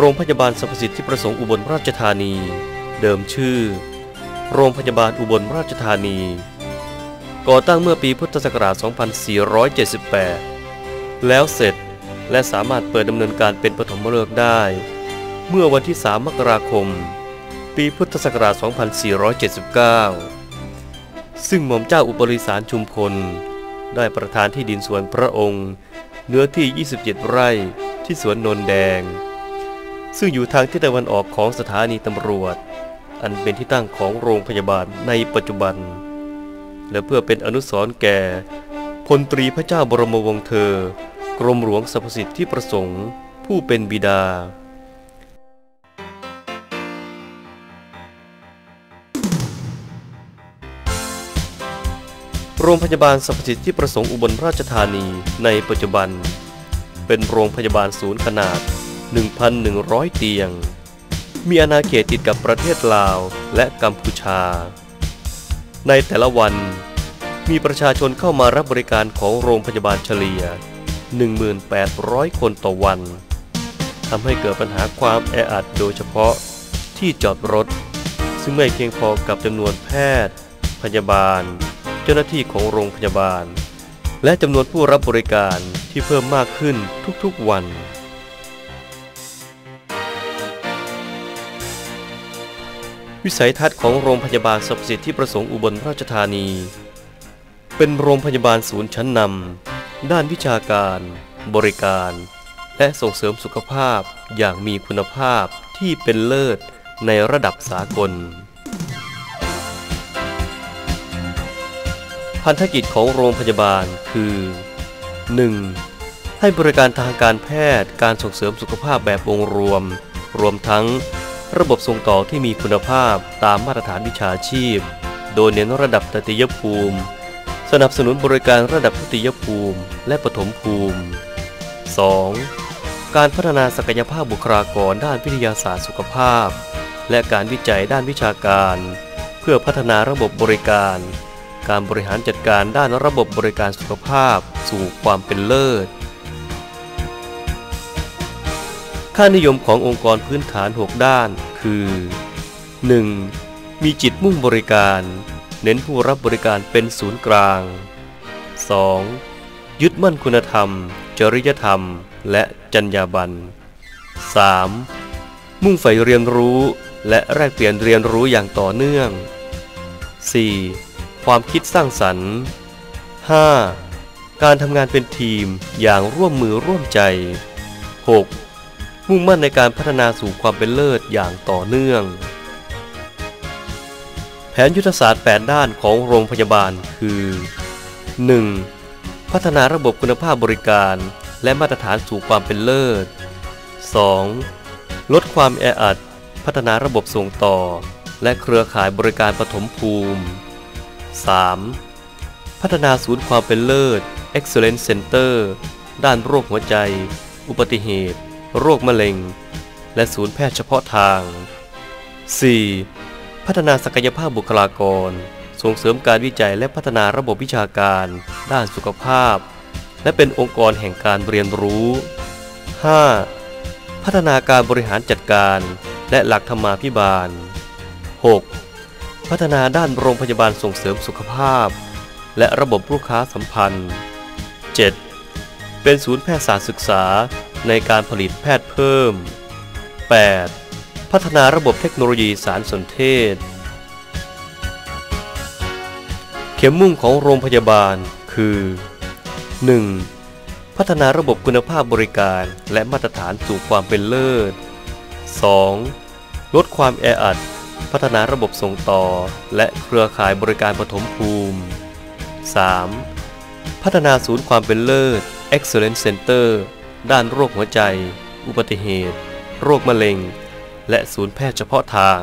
โรงพยาบาลสรรพสิทธิประสงค์อุบลราชธานี เดิมชื่อ โรงพยาบาลอุบลราชธานี ก่อตั้งเมื่อปีพุทธศักราช 2478 แล้วเสร็จและสามารถเปิดดำเนินการเป็นปฐมฤกษ์ได้ เมื่อวันที่ 3 มกราคม ปีพุทธศักราช 2479 ซึ่งหม่อมเจ้าอุปริสารชุมพล ได้ประทานที่ดินสวนพระองค์ เนื้อที่ 27 ไร่ที่สวนนนแดง ซึ่งอยู่ทางทิศตะวันออกของสถานีตำรวจ อันเป็นที่ตั้งของโรงพยาบาลในปัจจุบัน และเพื่อเป็นอนุสรณ์แก่พลตรีพระเจ้าบรมวงศ์เธอ กรมหลวงสรรพสิทธิประสงค์ ผู้เป็นบิดาโรงพยาบาลสรรพสิทธิประสงค์อุบลราชธานีในปัจจุบัน เป็นโรงพยาบาลศูนย์ขนาด 1,100 เตียง มีอาณาเขตติดกับประเทศลาวและกัมพูชา ในแต่ละวันมีประชาชนเข้ามารับบริการของโรงพยาบาลเฉลี่ย 1,800 คนต่อวัน ทำให้เกิดปัญหาความแออัดโดยเฉพาะที่จอดรถ ซึ่งไม่เพียงพอกับจำนวนแพทย์ พยาบาล เจ้าหน้าที่ของโรงพยาบาล และจำนวนผู้รับบริการที่เพิ่มมากขึ้นทุกๆวัน วิสัยทัศน์ของโรงพยาบาลสรรพสิทธิประสงค์อุบลราชธานี เป็นโรงพยาบาลศูนย์ชั้นนำด้านวิชาการ บริการ และส่งเสริมสุขภาพอย่างมีคุณภาพที่เป็นเลิศในระดับสากล พันธกิจของโรงพยาบาลคือ 1. ให้บริการทางการแพทย์การส่งเสริมสุขภาพแบบองค์รวม รวมทั้ง ระบบส่งต่อที่มีคุณภาพตามมาตรฐานวิชาชีพ โดยเน้นระดับตติยภูมิ สนับสนุนบริการระดับทุติยภูมิ และปฐมภูมิ 2. การพัฒนาศักยภาพบุคลากรด้านวิทยาศาสตร์สุขภาพ และการวิจัยด้านวิชาการ เพื่อพัฒนาระบบบริการ การบริหารจัดการด้านระบบบริการสุขภาพ สู่ความเป็นเลิศ ค่านิยมขององค์กรพื้นฐาน 6 ด้าน คือ 1. มีจิตมุ่งบริการ เน้นผู้รับบริการเป็นศูนย์กลาง 2. ยึดมั่นคุณธรรม จริยธรรม และจรรยาบรรณ 3. มุ่งใฝ่เรียนรู้และแลกเปลี่ยนเรียนรู้อย่างต่อเนื่อง 4. ความคิดสร้างสรรค์ 5. การทำงานเป็นทีมอย่างร่วมมือร่วมใจ 6. มุ่งมั่นในการพัฒนาสู่ความเป็นเลิศอย่างต่อเนื่อง แผนยุทธศาสตร์ 8 ด้านของโรงพยาบาลคือ 1. พัฒนาระบบคุณภาพบริการ และมาตรฐานสู่ความเป็นเลิศ 2. ลดความแออัด พัฒนาระบบส่งต่อ และเครือข่ายบริการปฐมภูมิ 3. พัฒนาศูนย์ความเป็นเลิศ Excellence Center ด้านโรคหัวใจ อุบัติเหตุ โรคมะเร็ง และศูนย์แพทย์เฉพาะทาง 4. พัฒนาศักยภาพบุคลากร ส่งเสริมการวิจัยและพัฒนาระบบวิชาการ ด้านสุขภาพ และเป็นองค์กรแห่งการเรียนรู้ 5. พัฒนาการบริหารจัดการ และหลักธรรมาภิบาล 6. พัฒนาด้านโรงพยาบาลส่งเสริมสุขภาพ และระบบลูกค้าสัมพันธ์ 7. เป็นศูนย์แพทยศาสตร์ศึกษา ในการผลิตแพทย์เพิ่ม 8. พัฒนาระบบเทคโนโลยีสารสนเทศ เข็มมุ่งของโรงพยาบาลคือ 1. พัฒนาระบบคุณภาพบริการและมาตรฐานสู่ความเป็นเลิศ 2. ลดความแออัด พัฒนาระบบส่งต่อ และเครือข่ายบริการปฐมภูมิ 3. พัฒนาศูนย์ความเป็นเลิศ Excellence Center ด้านโรคหัวใจ อุบัติเหตุ โรคมะเร็ง และศูนย์แพทย์เฉพาะทาง